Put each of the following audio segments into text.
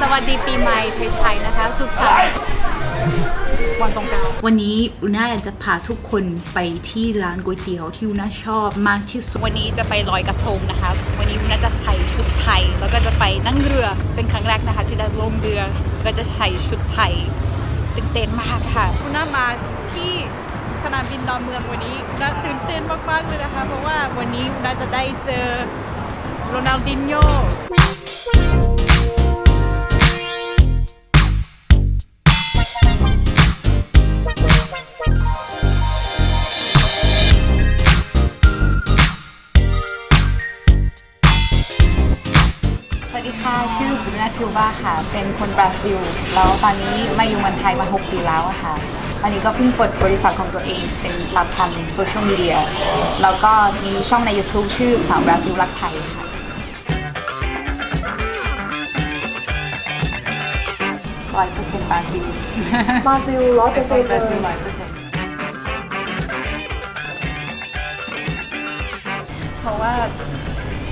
สวัสดีปีใหม่ไทยๆนะคะ สุขสันต์วันสงกรานต์วันนี้อุน่าอยากจะพาทุกคนไปที่ร้านก๋วยเตี๋ยวที่อุน่าชอบมากที่สุดวันนี้จะไปลอยกระทงนะคะ วันนี้น่าจะใส่ชุดไทย แล้วก็จะไปนั่งเรือเป็นครั้งแรกนะคะ ที่ได้ลงเรือก็จะใส่ชุดไทยตื่นเต้นมากค่ะคุณน่ามาที่สนามบินดอนเมืองวันนี้น่าตื่นเต้นมากๆเลยนะคะ เพราะว่าวันนี้น่าจะได้เจอโรนัลดินโญ สวัสดีค่ะ ชื่อบุญนาซิลวาค่ะ เป็นคนบราซิล แล้วตอนนี้มาอยู่เมืองไทยมา 6 ปีแล้วอะค่ะ ตอนนี้ก็เพิ่งเปิดบริษัทของตัวเอง เป็นรับทำโซเชียลมีเดีย แล้วก็มีช่องใน YouTube ชื่อสาวบราซิลรักไทยค่ะ ร้อยเปอร์เซ็นต์บราซิล บราซิลร้อยเปอร์เซ็นต์บเลราซิลยร้อยเปอร์เซ็นต์เพราะว่า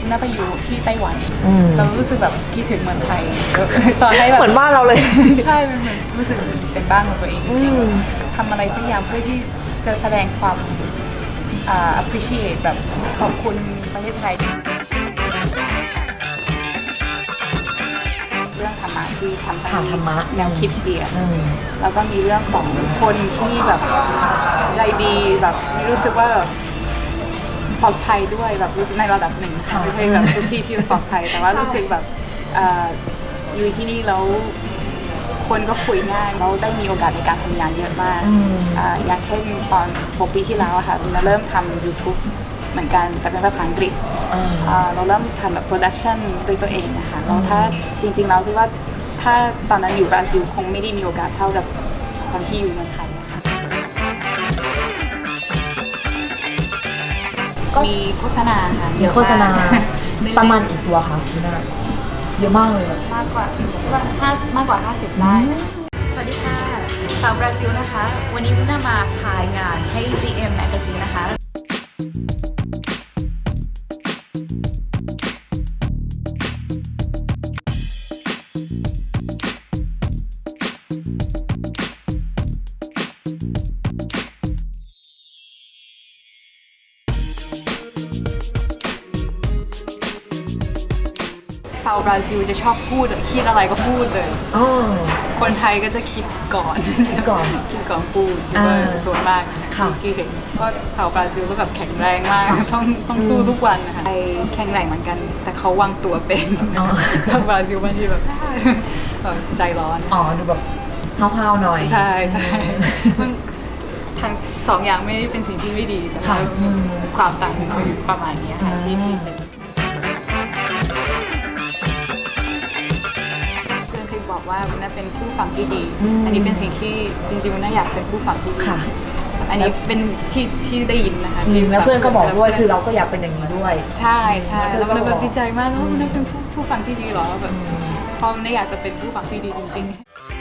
น่าไปอยู่ที่ไต้หวันเรารู้สึกแบบคิดถึงเมืองไทยตอนให้แบบ เหมือนบ้านเราเลย ใช่มันเหมือนรู้สึกเป็นบ้านของตัวเองจริงๆทำอะไรสักอย่างเพื่อที่จะแสดงความอ่า appreciate แบบขอบคุณประเทศไทย เรื่องธรรมะที่ทำให้ค่ะธรรมะแนวคิดเปลี่ยนแล้วก็มีเรื่องของคนที่แบบใจดีแบบรู้สึกว่าแบบ ปลอดภัยด้วยแบบรู้สึกในระดับหนึ่งค่ะไม่ใช่แบบทุกที่ที่ปลอดภัย แต่ว่ารู้สึกแบบเอ่ออยู่ที่นี่แล้วคนก็คุยง่ายแล้วได้มีโอกาสในการทำงานเยอะมากอ่าอย่างเช่นตอน 6 ปีที่แล้วอะค่ะเราเริ่มทำ YouTube เหมือนกันแต่เป็นภาษาอังกฤษอ่าเราเริ่มทำแบบโปรดักชันด้วยตัวเองนะคะแล้วถ้าจริงๆเราคิดว่าถ้าตอนนั้นอยู่บราซิลคงไม่ได้มีโอกาสเท่ากับตอนที่อยู่เมืองไทย นะคะมีโฆษณาค่ะมีโฆษณา เยอประมาณกี่ตัวคะคุณน่าเยอะมากเลยอะมากกว่าว่าห้ามากกว่า 50ได้สวัสดีค่ะ สาวบราซิลนะคะ วันนี้วุ้นมาถ่ายงานให้ GM Magazine นะคะาวบราซิลจะชอบพูดอะคิดอะไรก็พูดเลย อ๋อ คนไทยก็จะคิดก่อนคิดก่อนคิดก่อนพูดอ่าว่าส่วนมากนะค่ะที่เห็นก็ชาวบราซิลก็แบบแข็งแรงมาก ต้องต้องสู้ทุกวันนะคะไอแข็งแรงเหมือนกัน แต่เขาวางตัวเป็นอ๋อชาวบราซิลบางทีแบบแบบใจร้อน อ๋อ ดูแบบห้าวๆหน่อย ใช่ใช่มันทั้งสองอย่างไม่ได้เป็นสิ่งที่ไม่ดีแต่ว่าค่ะอืม ความต่างกันก็อยู่ประมาณเนี้ยค่ะที่ที่เป็น ว่าวันน่าเป็นผู้ฟังที่ดีอันนี้เป็นสิ่งที่จริงๆวันน่าอยากเป็นผู้ฟังที่ดีค่ะ อันนี้เป็นที่ที่ได้ยินนะคะอืที่มแล้วเพื่อนก็บอกด้วยแคือเราก็อยากเป็นอย่างนี้ด้วย ใช่ใช่แล้แล้ววเพื่มันอนก็แบบบอก ดีใจมากแล้วมันเป็นผู้ผู้ฟังที่ดีเหรอแบบเพราะมันน่าอยากจะเป็นผู้ฟังที่ดีจริง ๆ